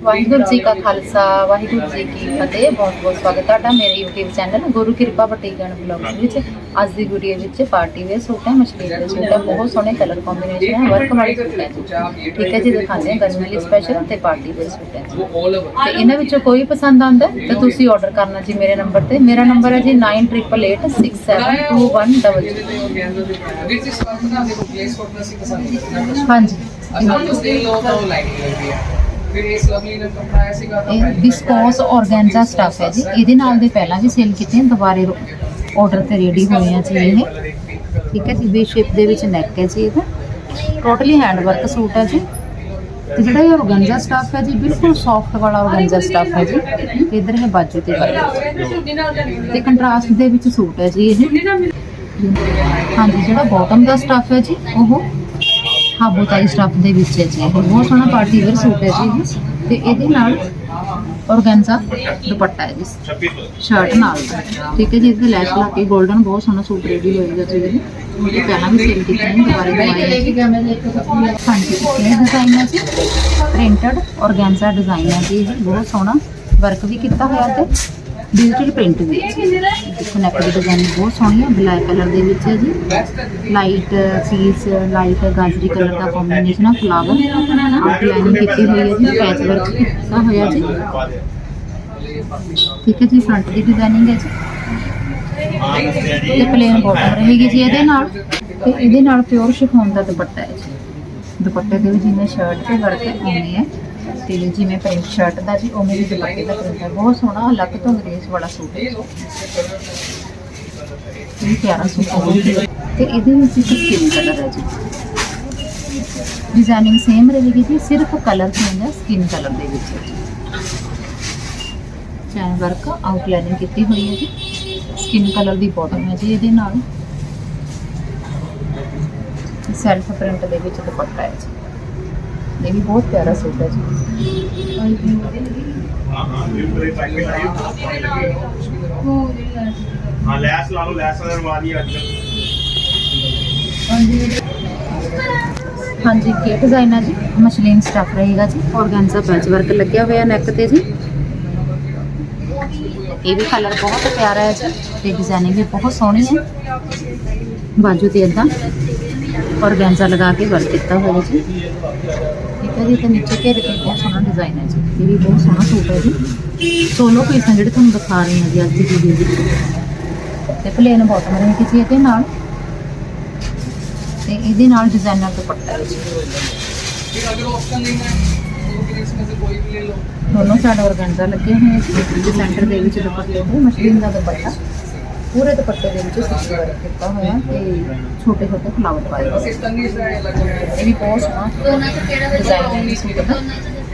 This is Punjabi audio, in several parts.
ਵਾਹਿਗੁਰੂ ਜੀ ਕਾ ਖਾਲਸਾ ਵਾਹਿਗੁਰੂ ਜੀ ਕੀ ਫਤਿਹ। ਬਹੁਤ ਬਹੁਤ ਸਵਾਗਤ ਤੁਹਾਡਾ ਮੇਰੇ YouTube ਚੈਨਲ ਗੁਰੂ ਕਿਰਪਾ ਬਟੀਗਣ ਬਲੌਗਸ ਵਿੱਚ। ਅੱਜ ਦੀ ਵੀਡੀਓ ਵਿੱਚ ਪਾਰਟੀ ਵੇਅਰ ਸੂਟ ਹੈ ਮਛਲੀ ਦੇ ਸੂਟ ਹੈ ਬਹੁਤ ਸੋਹਣੇ ਕਲਰ ਕੰਬੀਨੇਸ਼ਨ ਹੈ ਵਰਕ ਵਾਲੇ ਸੂਟ ਹੈ ਠੀਕ ਹੈ ਜੀ ਦਿਖਾਉਂਦੇ ਹਾਂ ਗਰਮੀ ਲਈ ਸਪੈਸ਼ਲ ਤੇ ਪਾਰਟੀ ਵੇਅਰ ਸੂਟ ਹੈ ਤੇ ਇਹਨਾਂ ਵਿੱਚੋਂ ਕੋਈ ਪਸੰਦ ਆਉਂਦਾ ਤਾਂ ਤੁਸੀਂ ਆਰਡਰ ਕਰਨਾ ਜੀ ਮੇਰੇ ਨੰਬਰ ਤੇ। ਮੇਰਾ ਨੰਬਰ ਹੈ ਜੀ 9888672100 ਹਾਂਜੀ। ਇਹ ਵਿਸਕੋਸ ਔਰਗੈਂਜ਼ਾ ਸਟਫ ਹੈ ਜੀ। ਇਹਦੇ ਨਾਲ ਦੇ ਪਹਿਲਾਂ ਵੀ ਸੇਲ ਕੀਤੇ ਨੇ ਦੁਬਾਰੇ ਆਰਡਰ ਤੇ ਰੈਡੀ ਹੋਏ ਆ ਜੀ ਇਹ। ਠੀਕ ਹੈ ਜੀ ਵੀ ਸ਼ੇਪ ਦੇ ਵਿੱਚ ਨੈਕ ਹੈ ਜੀ ਇਹਦਾ। ਟੋਟਲੀ ਹੈਂਡ ਵਰਕ ਸੂਟ ਹੈ ਜੀ। ਤੇ ਜਿਹੜਾ ਇਹ ਔਰਗੈਂਜ਼ਾ ਸਟਫ ਹੈ ਜੀ ਬਿਲਕੁਲ ਸੌਫਟ ਵਾਲਾ ਔਰਗੈਂਜ਼ਾ ਸਟਫ ਹੈ ਜੀ। ਤੇ ਇਧਰ ਇਹ ਬਾਜੂ ਤੇ ਵਰਕ ਤੇ ਕੰਟਰਾਸਟ ਦੇ ਵਿੱਚ ਸੂਟ ਹੈ ਜੀ ਇਹ। ਹਾਂਜੀ ਜਿਹੜਾ ਬਾਟਮ ਦਾ ਸਟਫ ਹੈ ਜੀ ਉਹ ਹਾਬੋ ਤਾਈ ਦੇ ਵਿੱਚ ਹੈ ਜੀ। ਇਹ ਬਹੁਤ ਸੋਹਣਾ ਪਾਰਟੀ ਵੇਅਰ ਸੂਟ ਹੈ ਜੀ ਇਹ। ਤੇ ਇਹਦੇ ਨਾਲ ਔਰਗੈਂਜ਼ਾ ਦੁਪੱਟਾ ਹੈ ਜੀ। ਸ਼ਰਟ ਨਾਲ। ਦਾ ਠੀਕ ਹੈ ਜੀ, ਇਹਦੇ ਲੈਸ਼ ਲਾ ਕੇ 골ਡਨ ਬਹੁਤ ਸੋਹਣਾ ਸੂਟ ਰੈਡੀ ਹੋਏਗਾ ਜੀ ਇਹ ਇਹ ਪਹਿਲਾਂ ਵੀ ਸੇਲ ਕੀਤੇ ਨੇ ਦੁਬਾਰਾ ਬਣਵਾਏ ਨੇ ਹਾਂਜੀ, ਇਹ ਡਿਜ਼ਾਈਨ ਹੈ ਜੀ। ਪ੍ਰਿੰਟਡ ਔਰਗੈਂਜ਼ਾ ਡਿਜ਼ਾਈਨ ਹੈ ਜੀ ਇਹ। ਬਹੁਤ ਸੋਹਣਾ ਵਰਕ ਵੀ ਕੀਤਾ ਹੋਇਆ ਤੇ ਡਿਜੀਟਲ ਪ੍ਰਿੰਟ ਵਿੱਚ। ਦੇਖੋ ਨੈਕ ਦੀ ਡਿਜ਼ਾਈਨ ਬਹੁਤ ਸੋਹਣੀ ਹੈ ਬਲੈਕ ਕਲਰ ਦੇ ਵਿੱਚ ਹੈ ਜੀ। ਲਾਈਟ ਪੀਸ ਲਾਈਟ ਗਾਜਰੀ ਕਲਰ ਦਾ ਕੰਬੀਨੇਸ਼ਨ ਆ ਫਲਾਵਰ ਆਊਟਲਾਈਨਿੰਗ ਕੀਤੀ ਹੋਈ ਹੈ ਜੀ ਪੈਚ ਵਰਕ ਕੀਤਾ ਹੋਇਆ ਜੀ। ਠੀਕ ਹੈ ਜੀ ਫਰੰਟ ਦੀ ਡਿਜ਼ਾਈਨਿੰਗ ਹੈ ਜੀ। ਤੇ ਪਲੇਨ ਬਾਟਮ ਰਹੇਗੀ ਜੀ ਇਹਦੇ ਨਾਲ। ਤੇ ਇਹਦੇ ਨਾਲ ਪਿਓਰ ਸ਼ਿਫੋਨ ਦਾ ਦੁਪੱਟਾ ਹੈ ਜੀ। ਦੁਪੱਟੇ ਦੇ ਵਿੱਚ ਜਿਵੇਂ ਸ਼ਰਟ ਤੇ ਵਰਕ ਉਵੇਂ ਹੈ ਤੇ ਜਿਵੇਂ ਪੈਂਟ ਸ਼ਰਟ ਦਾ ਜੀ ਉਵੇਂ ਵੀ ਦੁਪੱਟੇ ਦਾ ਪ੍ਰਿੰਟ ਹੈ। ਬਹੁਤ ਸੋਹਣਾ, ਅਲੱਗ ਤੋਂ ਗ੍ਰੇਸ ਵਾਲਾ ਸੂਟ ਹੈ। ਇਹ ਪਿਆਰਾ ਸੂਟ ਹੈ। ਤੇ ਇਹਦੇ ਵਿੱਚ ਇੱਕ ਸਕਿਨ ਕਲਰ ਹੈ ਜੀ। ਡਿਜ਼ਾਈਨਿੰਗ ਸੇਮ ਰਹੇਗੀ ਜੀ, ਸਿਰਫ ਕਲਰ ਚੇਂਜ ਹੈ ਸਕਿਨ ਕਲਰ ਦੇ ਵਿੱਚ ਚੈਨ ਵਰਕ ਆਊਟਲਾਈਨਿੰਗ ਕੀਤੀ ਹੋਈ ਹੈ ਜੀ। ਸਕਿਨ ਕਲਰ ਦੀ ਬਾਟਮ ਹੈ ਜੀ ਇਹਦੇ ਨਾਲ। ਸੈਲਫ ਪ੍ਰਿੰਟ ਦੇ ਵਿੱਚ ਦੁਪੱਟਾ ਹੈ ਜੀ। ਇਹ ਵੀ ਬਹੁਤ ਪਿਆਰਾ ਸੂਟ ਹੈ ਜੀ। ਹਾਂ ਲੈਸ ਲਾ ਲਓ ਲੈਸ ਦਾ ਰਵਾਜ ਹੀ ਅੱਜ। ਹਾਂਜੀ ਕੀ ਡਿਜ਼ਾਈਨ ਹੈ ਜੀ? ਮਸ਼ਲੀਨ ਸਟਫ ਰਹੇਗਾ ਜੀ। ਔਰਗੈਂਜ਼ਾ ਪੈਚ ਵਰਕ ਲੱਗਿਆ ਹੋਇਆ ਨੈਕ ਤੇ ਜੀ। ਇਹ ਵੀ ਕਲਰ ਬਹੁਤ ਪਿਆਰਾ ਹੈ ਜੀ। ਤੇ ਡਿਜ਼ਾਈਨਿੰਗ ਵੀ ਬਹੁਤ ਸੋਹਣੀ ਹੈ। ਬਾਜੂ ਤੇ ਇਦਾਂ ਔਰਗੈਂਜ਼ਾ ਲਗਾ ਕੇ ਵਰਕ ਕੀਤਾ ਹੋਇਆ ਜੀ। ਠੀਕ ਹੈ ਜੀ, ਤੇ ਨੀਚੇ ਘੇਰੇ ਤੇ ਬਹੁਤ ਸੋਹਣਾ ਡਿਜ਼ਾਈਨ ਹੈ ਜੀ। ਇਹ ਵੀ ਬਹੁਤ ਸੋਹਣਾ ਸੂਟ ਹੈ ਜੀ। ਸੋਲੋ ਪੀਸ ਹੈ ਜਿਹੜੇ ਤੁਹਾਨੂੰ ਦਿਖਾ ਰਹੀ ਹਾਂ ਜੀ ਅੱਜ ਦੀ ਵੀਡੀਓ ਵਿੱਚ ਤੇ ਪਲੇਨ ਬਾਟਮ ਰਹੇਗੀ ਜੀ ਇਹਦੇ ਨਾਲ। ਤੇ ਇਹਦੇ ਨਾਲ ਡਿਜ਼ਾਈਨਰ ਦੁਪੱਟਾ ਹੈ ਜੀ। ਦੋਨੋਂ ਸਾਈਡ ਔਰਗੈਂਜ਼ਾ ਲੱਗੇ ਹੋਏ ਸੀ ਸੈਂਟਰ ਦੇ ਵਿੱਚ ਦੁਪੱਟੇ ਤੇ ਮਸ਼ਲੀਨ ਦਾ ਦੁਪੱਟਾ। ਪੂਰੇ ਦੁਪੱਟੇ ਦੇ ਵਿੱਚ ਸਿੱਧੀ ਵਰਕ ਕੀਤਾ ਹੋਇਆ ਤੇ ਛੋਟੇ ਛੋਟੇ ਫਲਾਵਰ ਪਾਏ ਹੋਏ ਇਹ ਵੀ ਬਹੁਤ ਸੋਹਣਾ ਡਿਜ਼ਾਈਨ ਹੈ ਸੂਟ ਦਾ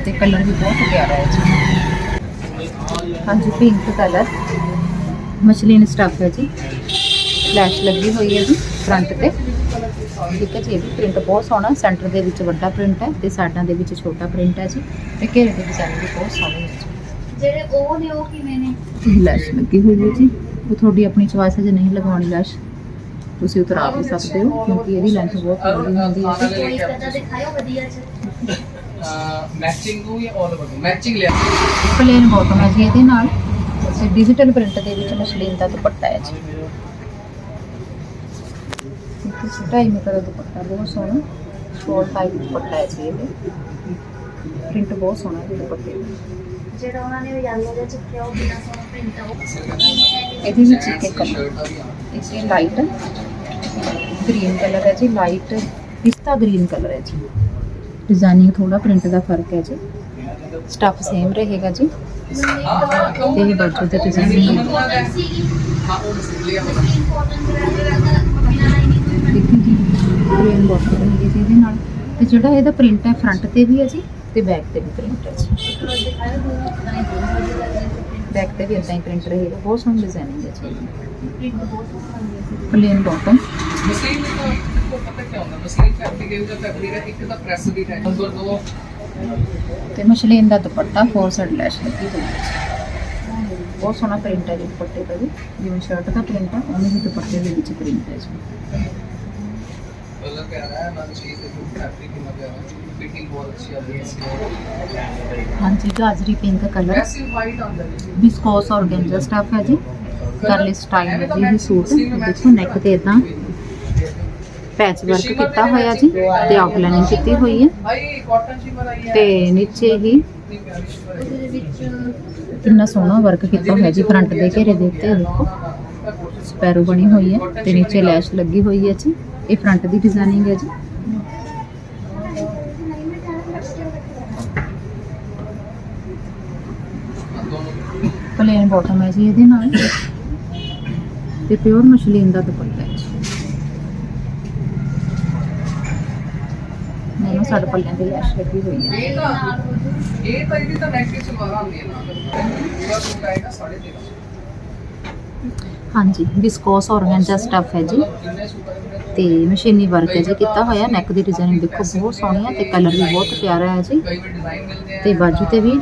ਤੇ ਕਲਰ ਵੀ ਬਹੁਤ ਪਿਆਰਾ ਹੈ ਜੀ। ਹਾਂਜੀ ਪਿੰਕ ਕਲਰ ਮਸ਼ਲੀਨ ਸਟਫ ਹੈ ਜੀ। ਫਲੈਸ਼ ਲੱਗੀ ਹੋਈ ਹੈ ਜੀ ਫਰੰਟ ਤੇ। ਠੀਕ ਹੈ ਜੀ ਇਹ ਵੀ ਪ੍ਰਿੰਟ ਬਹੁਤ ਸੋਹਣਾ। ਸੈਂਟਰ ਦੇ ਵਿੱਚ ਵੱਡਾ ਪ੍ਰਿੰਟ ਹੈ ਤੇ ਸਾਈਡਾਂ ਦੇ ਵਿੱਚ ਛੋਟਾ ਪ੍ਰਿੰਟ ਹੈ ਜੀ ਤੇ ਘੇਰੇ ਦੇ ਡਿਜ਼ਾਈਨ ਵੀ ਬਹੁਤ ਸੋਹਣੇ ਹੈ ਜੀ। ਜਿਹੜੇ ਉਹ ਨੇ ਉਹ ਕਿਵੇਂ ਨੇ? ਲੈਸ਼ ਲੱਗੀ ਹੋਈ ਹੈ ਜੀ। ਉਹ ਤੁਹਾਡੀ ਆਪਣੀ ਚੋਇਸ ਹੈ ਜੇ ਨਹੀਂ ਲਗਾਉਣੀ ਲੈਸ਼। ਤੁਸੀਂ ਉਤਰਾ ਵੀ ਸਕਦੇ ਹੋ ਕਿਉਂਕਿ ਇਹਦੀ ਲੈਂਥ ਬਹੁਤ ਲੰਬੀ ਹੁੰਦੀ ਹੈ। ਕੋਈ ਅੱਧਾ ਦਿਖਾਇਓ ਵਧੀਆ ਚ ਮੈਚਿੰਗ ਨੂੰ ਜਾਂ ਆਲ ਓਵਰ ਮੈਚਿੰਗ ਲਿਆ। ਪਲੇਨ ਬਾਟਮ ਹੈ ਜੀ ਇਹਦੇ ਨਾਲ। ਤੇ ਡਿਜੀਟਲ ਪ੍ਰਿੰਟ ਦੇ ਵਿੱਚ ਮਸ਼ਲੀਨ ਦਾ ਦੁਪੱਟਾ ਹੈ ਜੀ। ਇੱਕ ਢਾਈ ਮੀਟਰ ਦਾ ਦੁਪੱਟਾ ਬਹੁਤ ਸੋਹਣਾ। ਸ਼ੋਲ ਟਾਈਪ ਦੁਪੱਟਾ ਹੈ ਜੀ ਇਹਦੇ ਪ੍ਰਿੰਟ ਬਹੁਤ ਸੋਹਣਾ ਹੈ ਦੁਪੱਟੇ ਦਾ। ਜਿਹੜਾ ਉਹਨਾਂ ਨੇ ਯੈਲੋ ਦੇ ਚੁੱਕਿਆ ਉਹ ਬਿਨਾ ਸੋਨਾ ਪ੍ਰਿੰਟ ਆ ਉਹ ਇਹਦੇ ਵਿੱਚ ਇੱਕ ਕਲਰ ਇਸੇ ਲਾਈਟ ਗ੍ਰੀਨ ਕਲਰ ਹੈ ਜੀ ਲਾਈਟ ਪਿਸਤਾ ਗ੍ਰੀਨ ਕਲਰ ਹੈ ਜੀ। ਡਿਜ਼ਾਈਨਿੰਗ ਥੋੜਾ ਪ੍ਰਿੰਟ ਦਾ ਫ਼ਰਕ ਹੈ ਜੀ। ਸਟਫ ਸੇਮ ਰਹੇਗਾ ਜੀ। ਤੇ ਇਹ ਬਾਜੂ ਤੇ ਡਿਜ਼ਾਈਨਿੰਗ ਹੈ। ਜੀ ਗ੍ਰੀਨ ਬਾਟਮ ਰਹੇਗੀ ਜੀ ਇਹਦੇ ਨਾਲ। ਤੇ ਜਿਹੜਾ ਇਹਦਾ ਪ੍ਰਿੰਟ ਹੈ ਫਰੰਟ ਤੇ ਵੀ ਹੈ ਜੀ, ਤੇ ਬੈਕ ਤੇ ਵੀ ਪ੍ਰਿੰਟ ਹੈ ਜੀ। ਬੈਕ ਤੇ ਵੀ ਇਦਾਂ ਹੀ ਪ੍ਰਿੰਟ ਰਹੇਗਾ ਬਹੁਤ ਸੋਹਣੀ ਡਿਜ਼ਾਈਨਿੰਗ ਹੈ ਜੀ। ਪਲੇਨ ਬਾਟਮ ਮਸਲੀਨ ਦਾ ਦੇਖੋ ਪਤਾ ਕੀ ਹੁੰਦਾ ਮਸਲੀਨ ਫੈਬਰਿਕ ਦਾ ਫੈਬਰਿਕ ਹੈ ਇੱਕ ਤਾਂ ਪ੍ਰੈਸ ਦੀ ਹੈ ਨੰਬਰ 2 ਤੇ ਮਸ਼ਲੀਨ ਦਾ ਦੁਪੱਟਾ ਫੋਰ ਸਾਈਡ ਲੈਸ਼ ਲੱਗੀ ਹੋਈ ਹੈ ਬਹੁਤ ਸੋਹਣਾ ਪ੍ਰਿੰਟ ਹੈ ਜੀ ਦੁਪੱਟੇ ਦਾ ਜੀ ਜਿਵੇਂ ਸ਼ਰਟ ਦਾ ਪ੍ਰਿੰਟ ਹੈ ਉਵੇਂ ਹੀ ਦੁਪੱਟੇ ਦੇ ਵਿੱਚ ਪ੍ਰਿੰਟ ਹੈ ਜੀ। कलर प्यारा है ना चीज देखो फैब्रिक कितना प्यारा है फिटिंग बहुत अच्छी आ रही है ਹਾਂਜੀ ਗਾਜਰੀ ਪਿੰਕ ਕਲਰ वैसे वाइट अंदर है ਵਿਸਕੋਸ ਔਰਗੈਂਜਾ ਸਟਫ ਹੈ ਜੀ ਕਰਲੀ ਸਟਾਈਲ ਹੈ ਜੀ ਇਹ ਸੂਟ ਦੇਖੋ ਨੈਕ ਤੇ ਇਦਾਂ ਪੈਚ ਵਰਕ ਕੀਤਾ ਹੋਇਆ ਜੀ ਤੇ ਆਊਟਲਾਈਨਿੰਗ ਕੀਤੀ ਹੋਈ ਹੈ भाई कॉटन शी बनाई है ਤੇ ਨੀਚੇ ਹੀ इतनी प्यारी शी बनाई है ਉਹਦੇ ਵਿੱਚ ਕਿੰਨਾ ਸੋਹਣਾ ਵਰਕ ਕੀਤਾ ਹੋਇਆ ਜੀ ਫਰੰਟ ਦੇ ਘੇਰੇ ਦੇ ਉੱਤੇ ਦੇਖੋ ਸਪੈਰੋ ਬਣੀ ਹੋਈ ਹੈ ਤੇ ਨੀਚੇ ਲੈਸ਼ ਲੱਗੀ ਹੋਈ ਹੈ ਜੀ ਇਹ ਫਰੰਟ ਦੀ ਡਿਜ਼ਾਈਨਿੰਗ ਹੈ ਜੀ। ਪਲੇਨ ਬੋਟਮ ਹੈ ਜੀ ਇਹਦੇ ਨਾਲ। ਤੇ ਪਿਓਰ ਮਸ਼ਲੀਨ ਦਾ ਦੁਪੱਟਾ ਹੈ ਮੈਨੂੰ ਸਾਡੇ ਪੱਲਿਆਂ ਦੇ ਲੈਸ਼ ਲੱਗੀ ਹੋਈ ਹੈ। ਇਹ ਤਾਂ ਇਹ ਤਾਂ ਇਹਦੀ ਤਾਂ ਨੈਕ ਤੇ ਸਲਵਾਰਾਂ ਹੁੰਦੀਆਂ ਨਾ। ਬਸ ਉਹ ਕਾਇਦਾ 1350 ਹਾਂਜੀ ਵਿਸਕੋਸ ਔਰਗੈਂਜਾ ਸਟਫ ਹੈ ਜੀ कितने सूट आएंगे ਤੇ ਮਸ਼ੀਨੀ ਵਰਕ ਹੈ ਜੀ ਕੀਤਾ ਹੋਇਆ ਨੈਕ ਦੀ ਡਿਜ਼ਾਈਨਿੰਗ ਦੇਖੋ ਬਹੁਤ ਸੋਹਣੀ ਹੈ ਤੇ ਕਲਰ ਵੀ ਬਹੁਤ ਪਿਆਰਾ ਹੈ ਜੀ कई में डिजाइन मिलते हैं ਤੇ ਬਾਜੂ ਤੇ ਵੀ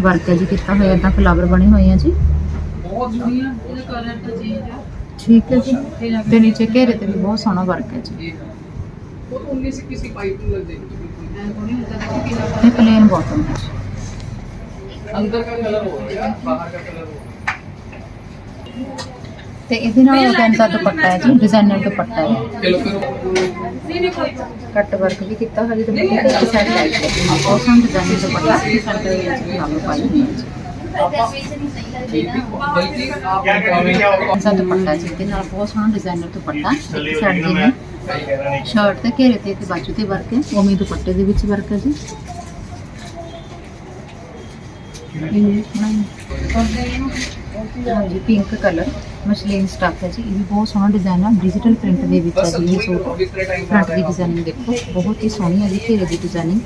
ਵਰਕ ਹੈ ਜੀ ਕੀਤਾ ਹੋਇਆ ਇਦਾਂ ਫਲਾਵਰ ਬਣੇ ਹੋਏ ਆ ਜੀ बहुत बढ़िया ये कलर तो चेंज है ਠੀਕ ਹੈ ਜੀ ਤੇ ਨੀਚੇ ਘੇਰੇ ਤੇ ਵੀ ਬਹੁਤ ਸੋਹਣਾ ਵਰਕ ਹੈ ਜੀ ये वो तो उन्नीस से किसी पाइपिंग लग जाएगी ਇਹ ਪਲੇਨ ਬਾਟਮ ਹੈ ਜੀ अंदर का कलर हो गया बाहर का कलर हो ਤੇ ਇਹਦੇ ਨਾਲ ਔਰਗੈਂਜ਼ਾ ਦੁਪੱਟਾ ਹੈ ਜੀ ਡਿਜ਼ਾਈਨਰ ਦੁਪੱਟਾ ਹੈ। ਕੱਟ ਵਰਕ ਵੀ ਕੀਤਾ ਹੋਇਆ ਜੀ ਦੁਪੱਟੇ ਤੇ ਸਾਈਡ ਲਾਈਟ ਹੈ। ਬਹੁਤ ਸੋਹਣਾ ਡਿਜ਼ਾਈਨਰ ਦੁਪੱਟਾ ਹੈ। ਸਾਡੇ ਵਿੱਚ ਨਾਲ ਜੀ ਇਹਦੇ ਨਾਲ ਬਹੁਤ ਸੋਹਣਾ ਡਿਜ਼ਾਈਨਰ ਦੁਪੱਟਾ ਹੈ। ਸ਼ਰਟ ਤੇ ਘੇਰੇ ਤੇ ਬਾਜੂ ਤੇ ਵਰਕ ਹੈ। ਉਵੇਂ ਦੁਪੱਟੇ ਦੇ ਵਿੱਚ ਵਰਕ ਹੈ ਜੀ। ਹੈ ਜੀ ਪਿੰਕ ਕਲਰ ਮਸ਼ਲੀਨ ਸਟੱਫ ਹੈ ਜੀ ਇਹ ਵੀ ਬਹੁਤ ਸੋਹਣਾ ਡਿਜ਼ਾਈਨ ਹੈ ਡਿਜੀਟਲ ਪ੍ਰਿੰਟ ਦੇ ਵਿੱਚ ਹੈ ਜੀ ਇਹ ਸੂਟ ਫਰੰਟ ਦੀ ਡਿਜ਼ਾਈਨਿੰਗ ਦੇਖੋ ਬਹੁਤ ਹੀ ਸੋਹਣੀ ਹੈ ਜੀ ਘੇਰੇ ਦੀ ਡਿਜ਼ਾਈਨਿੰਗ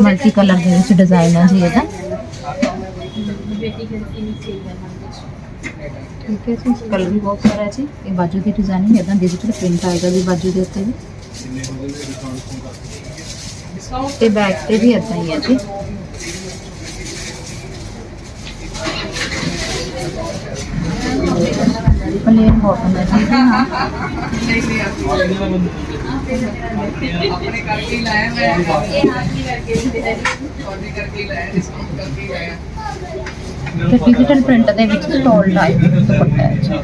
ਮਲਟੀ ਕਲਰ ਦੇ ਵਿੱਚ ਡਿਜ਼ਾਈਨ ਹੈ ਜੀ ਇਹਦਾ ਠੀਕ ਹੈ ਜੀ ਕਲਰ ਵੀ ਬਹੁਤ ਸਾਰਾ ਹੈ ਜੀ ਇਹ ਬਾਜੂ ਦੀ ਡਿਜ਼ਾਈਨਿੰਗ ਇਦਾਂ ਡਿਜੀਟਲ ਪ੍ਰਿੰਟ ਆਏਗਾ ਜੀ ਬਾਜੂ ਦੇ ਉੱਤੇ ਵੀ ਤੇ ਬੈਕ ਤੇ ਵੀ ਇਦਾਂ ਹੀ ਹੈ ਜੀ ਪਨੀਰ ਬਹੁਤ ਹੁੰਦਾ ਠੀਕ ਹੈ ਨਾ ਆਪਣੇ ਕਰਕੇ ਹੀ ਲਾਇਆ ਮੈਂ ਇਹ ਆਪ ਹੀ ਕਰਕੇ ਹੁੰਦੇ ਹੈ ਜੀ। ਕਰਕੇ ਲਾਇਆ ਡਿਸਕਾਊਂਟ ਕਰਕੇ ਲਾਇਆ ਤੇ ਡਿਜੀਟਲ ਪ੍ਰਿੰਟ ਦੇ ਵਿੱਚ ਸਟੋਲ ਟਾਈਪ ਦੁਪੱਟਾ ਹੈ ਜੀ।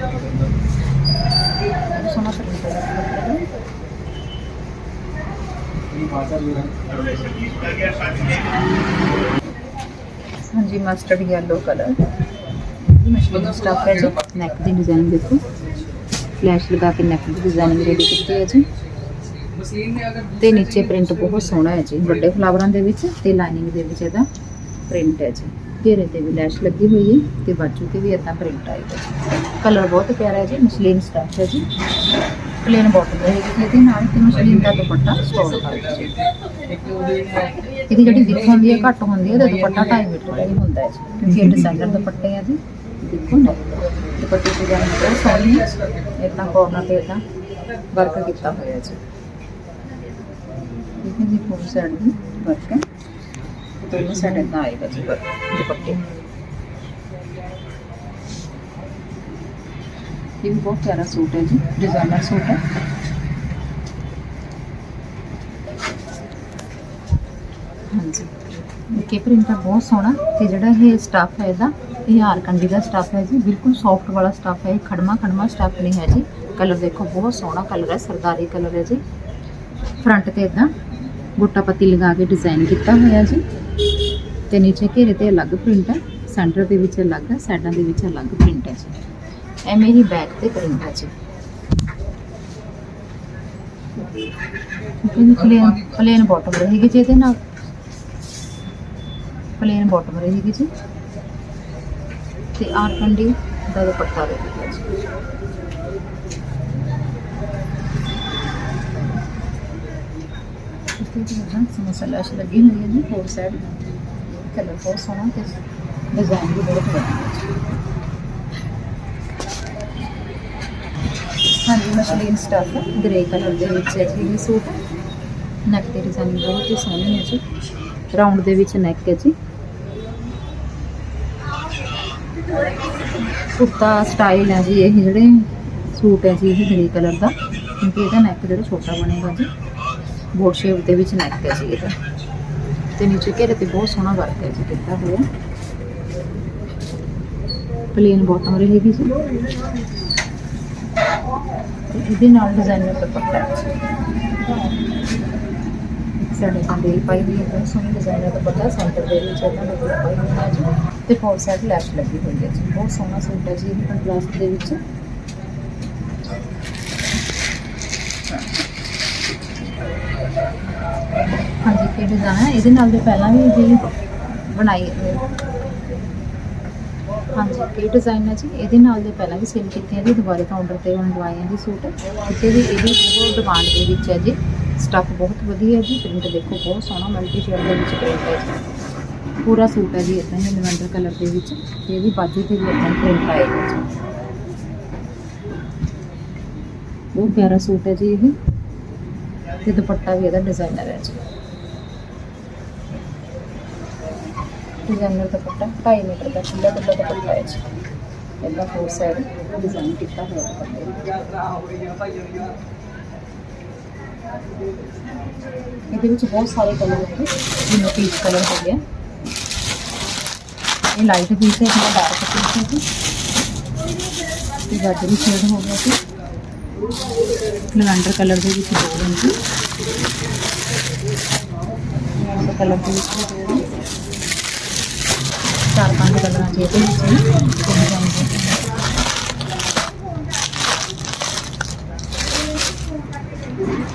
ਸੋਨਾ ਪ੍ਰਿੰਟ ਹਾਂਜੀ ਮਸਟਰਡ ਯੈਲੋ ਕਲਰ ਇਹ ਸਟਾਫ ਹੈ ਜੀ ਨੈਕ ਦੀ ਡਿਜ਼ਾਈਨ ਦੇਖੋ। ਫਲੈਸ਼ ਲਗਾ ਕੇ ਨੈਕ ਦੀ ਡਿਜ਼ਾਈਨਿੰਗ ਰੈਡੀ ਕੀਤੀ ਹੈ ਜੀ। ਤੇ ਨੀਚੇ ਪ੍ਰਿੰਟ ਬਹੁਤ ਸੋਹਣਾ ਹੈ ਜੀ। ਵੱਡੇ ਫਲਾਵਰਾਂ ਦੇ ਵਿੱਚ ਤੇ ਲਾਈਨਿੰਗ ਦੇ ਵਿੱਚ ਇਹਦਾ ਪ੍ਰਿੰਟ ਹੈ ਜੀ। ਘੇਰੇ ਤੇ ਵੀ ਲੈਸ਼ ਲੱਗੀ ਹੋਈ ਹੈ ਤੇ ਬਾਜੂ ਤੇ ਵੀ ਇਦਾਂ ਪ੍ਰਿੰਟ ਆਏਗਾ ਕਲਰ ਬਹੁਤ ਪਿਆਰਾ ਹੈ ਜੀ। ਮਸਲੀਨ ਸਟਾਫ ਹੈ ਜੀ। ਪਲੇਨ ਬਾਟਮ ਰਹੇਗੀ ਇਹਦੇ ਨਾਲ ਤੇ ਮਸਲੀਨ ਦਾ ਦੁਪੱਟਾ ਸਟੋਰ ਕਰਦਾ ਜੀ। ਇਹਦੀ ਜਿਹੜੀ ਵਿਥ ਹੁੰਦੀ ਹੈ, ਘੱਟ ਹੁੰਦੀ ਹੈ ਤੇ ਦੁਪੱਟਾ 2.5 ਮੀਟਰ ਦਾ ਹੀ ਹੁੰਦਾ ਹੈ ਜੀ। ਕਿਉਂਕਿ ਇਹ ਡਿਜ਼ਾਈਨਰ ਦੁਪੱਟੇ ਆ ਜੀ। ਦੇਖੋ ਨਾ ਦੁਪੱਟੇ ਦੀ ਜਾਨ ਬਹੁਤ ਸੋਹਣੀ ਹੈ ਕੋਰਨਰ ਤੇ ਇਦਾਂ ਵਰਕ ਕੀਤਾ ਹੋਇਆ ਜੀ। ਠੀਕ ਜੀ ਫੋਰ ਸਾਈਡ ਦੀ ਵਰਕ ਹੈ ਦੋਨੋਂ ਸਾਈਡ ਇਦਾਂ ਆਏਗਾ ਜੀ ਵਰਕ ਦੁਪੱਟੇ ਇਹ ਵੀ ਬਹੁਤ ਪਿਆਰਾ ਸੂਟ ਹੈ ਜੀ ਡਿਜ਼ਾਈਨਰ ਸੂਟ ਹੈ। ਹਾਂਜੀ। ਇਹ ਪ੍ਰਿੰਟ ਬਹੁਤ ਸੋਹਣਾ, ਤੇ ਜਿਹੜਾ ਇਹ ਸਟਾਫ ਹੈ ਇਹਦਾ ਇਹ ਆਰਕੰਡੀ ਦਾ ਸਟਾਫ ਹੈ ਜੀ, ਬਿਲਕੁਲ ਸੌਫਟ ਵਾਲਾ ਸਟਾਫ ਹੈ, ਇਹ ਖੜਮਾ ਖੜਮਾ ਸਟਾਫ ਨਹੀਂ ਹੈ ਜੀ। ਕਲਰ ਦੇਖੋ, ਬਹੁਤ ਸੋਹਣਾ ਕਲਰ ਹੈ, ਸਰਦਾਰੀ ਕਲਰ ਹੈ ਜੀ। ਫਰੰਟ ਤੇ ਇਦਾਂ ਗੋਟਾ ਪੱਤੀ ਲਗਾ ਕੇ ਡਿਜ਼ਾਈਨ ਕੀਤਾ ਹੋਇਆ ਜੀ। ਤੇ ਨੀਚੇ ਘੇਰੇ ਤੇ ਅਲੱਗ ਪ੍ਰਿੰਟ ਹੈ ਸੈਂਟਰ ਦੇ ਵਿੱਚ ਅਲੱਗ ਹੈ ਸਾਈਡਾਂ ਦੇ ਵਿੱਚ ਅਲੱਗ ਪ੍ਰਿੰਟ ਹੈ ਜੀ। ਐਵੇਂ ਹੀ ਬੈਕ ਤੇ ਪ੍ਰਿੰਟ ਹੈ ਜੀ। ਪਲੇਨ ਪਲੇਨ ਬਾਟਮ ਰਹੇਗੀ ਜੀ ਇਹਦੇ ਨਾਲ। ਪਲੇਨ ਬਾਟਮ ਰਹੇਗੀ ਜੀ। ਤੇ ਆਰਕੰਡੀ ਦਾ ਦੁਪੱਟਾ ਰਹੇਗਾ ਜੀ। ਇੱਥੇ ਜਿਹੜਾ ਸਮੋਸਾ ਲੈਸ਼ ਲੱਗੀ ਹੋਈ ਹੈ ਜੀ ਫੋਰ ਸਾਈਡ ਕਲਰ ਬਹੁਤ ਸੋਹਣਾ ਤੇ ਡਿਜ਼ਾਈਨ ਵੀ ਬਹੁਤ ਵਧੀਆ ਹੈ ਜੀ। ਹਾਂਜੀ, ਮਸ਼ਲੀਨ ਸਟਾਫ ਹੈ ਗ੍ਰੇ ਕਲਰ ਦੇ ਵਿੱਚ ਹੈ ਜੀ ਇਹ ਸੂਟ। ਨੈਕ ਤੇ ਡਿਜ਼ਾਈਨ ਬਹੁਤ ਹੀ ਸੋਹਣੀ ਹੈ ਜੀ। ਰਾਉਂਡ ਦੇ ਵਿੱਚ ਨੈਕ ਹੈ ਜੀ। ਕੁੱਤਾ ਸਟਾਈਲ ਹੈ ਜੀ, ਇਹ ਜਿਹੜੇ ਸੂਟ ਹੈ ਜੀ, ਇਹ ਗ੍ਰੇ ਕਲਰ ਦਾ। ਕਿਉਂਕਿ ਇਹਦਾ ਨੈਕ ਜਿਹੜਾ ਛੋਟਾ ਬਣੇਗਾ ਜੀ ਬੋਰਡ ਸ਼ੇਪ ਦੇ ਵਿੱਚ ਨੈਕ ਹੈ ਜੀ ਇਹਦਾ। ਤੇ ਨੀਚੇ ਘੇਰੇ ਤੇ ਬਹੁਤ ਸੋਹਣਾ ਵਰਕ ਹੈ ਜੀ, ਕੀਤਾ ਹੋਇਆ। ਪਲੇਨ ਬਾਟਮ ਰਹੇਗੀ ਜੀ। ਇਹਦੇ ਨਾਲ ਡਿਜ਼ਾਈਨਰ ਦੁਪੱਟਾ ਹੈ ਸਾਡੇ ਕੰਡੇ ਪਾਈ ਹੋਈ ਹੈ, ਬਹੁਤ ਸੋਹਣੀ ਡਿਜ਼ਾਈਨਰ ਦੁਪੱਟਾ ਸੈਂਟਰ ਦੇ ਵਿੱਚ ਇਹਨਾਂ ਨੇ ਪਾਈ ਹੋਈ ਹੈ ਜੀ। ਤੇ ਫੋਰ ਸਾਈਡ ਲੈਸ਼ ਲੱਗੀ ਹੋਈ ਹੈ ਜੀ, ਬਹੁਤ ਸੋਹਣਾ ਸੂਟ ਹੈ ਜੀ, ਇਹ ਕੰਟਰਾਸਟ ਦੇ ਵਿੱਚ। ਹਾਂਜੀ, ਇਹ ਡਿਜ਼ਾਈਨ ਹੈ, ਇਹਦੇ ਨਾਲ ਦੇ ਪਹਿਲਾਂ ਵੀ ਜੀ ਬਣਾਈ ਹਾਂਜੀ, ਇਹ ਡਿਜ਼ਾਈਨ ਹੈ ਜੀ, ਇਹਦੇ ਨਾਲ ਦੇ ਪਹਿਲਾਂ ਵੀ ਸੇਲ ਕੀਤੇ ਆ ਜੀ, ਦੁਬਾਰਾ ਕਾਊਂਟਰ ਤੇ ਮੰਗਵਾਏ ਆ ਜੀ ਸੂਟ ਕਿਤੇ ਵੀ ਇਹਦੀ ਬਹੁਤ ਡਿਮਾਂਡ ਦੇ ਵਿੱਚ ਹੈ ਜੀ। ਸਟੱਫ ਬਹੁਤ ਵਧੀਆ ਜੀ ਪ੍ਰਿੰਟ ਦੇਖੋ, ਬਹੁਤ ਸੋਹਣਾ ਮਲਟੀ ਸ਼ੇਡ ਦੇ ਵਿੱਚ ਪ੍ਰਿੰਟ ਹੈ ਜੀ। ਪੂਰਾ ਸੂਟ ਹੈ ਜੀ ਇਦਾਂ ਹੀ, ਲਵੈਂਡਰ ਕਲਰ ਦੇ ਵਿੱਚ। ਤੇ ਇਹਦੀ ਬਾਜੂ ਤੇ ਵੀ ਇਦਾਂ ਪ੍ਰਿੰਟ ਆਏਗਾ ਜੀ। ਬਹੁਤ ਪਿਆਰਾ ਸੂਟ ਹੈ ਜੀ ਇਹ। ਤੇ ਦੁਪੱਟਾ ਵੀ ਇਹਦਾ ਡਿਜ਼ਾਈਨਰ ਹੈ ਜੀ। ਡਿਜ਼ਾਈਨਰ ਦੁਪੱਟਾ 2.5 ਮੀਟਰ ਦਾ ਖੁੱਲਾ ਡੁੱਲਾ ਦੁਪੱਟਾ ਹੈ ਜੀ। ਇਹਦਾ ਫੋਰ ਸਾਈਡ ਡਿਜ਼ਾਈਨ ਕੀਤਾ ਹੋਇਆ ਦੁਪੱਟੇ ਇਹਦੇ ਵਿੱਚ ਬਹੁਤ ਸਾਰੇ ਕਲਰ ਹੈ ਜਿਵੇਂ ਪੀਚ ਕਲਰ ਹੋ ਗਿਆ। ਇਹ ਲਾਈਟ ਪੀਚ ਹੈ ਜਿਹੜਾ ਡਾਰਕ ਪੀਚ ਹੈ ਜੀ। ਤੇ ਗਾਜਰੀ ਸ਼ੇਡ ਹੋ ਗਿਆ ਜੀ। ਲਵੈਂਡਰ ਕਲਰ ਦੇ ਵਿੱਚ ਦੋ ਰੰਗ ਲਵੈਂਡਰ ਕਲਰ ਦੇ ਵਿੱਚ ਚਾਰ ਪੰਜ ਕਲਰਾਂ ਚ ਵਿੱਚ ਵੀ ਤਿੰਨ ਰੰਗ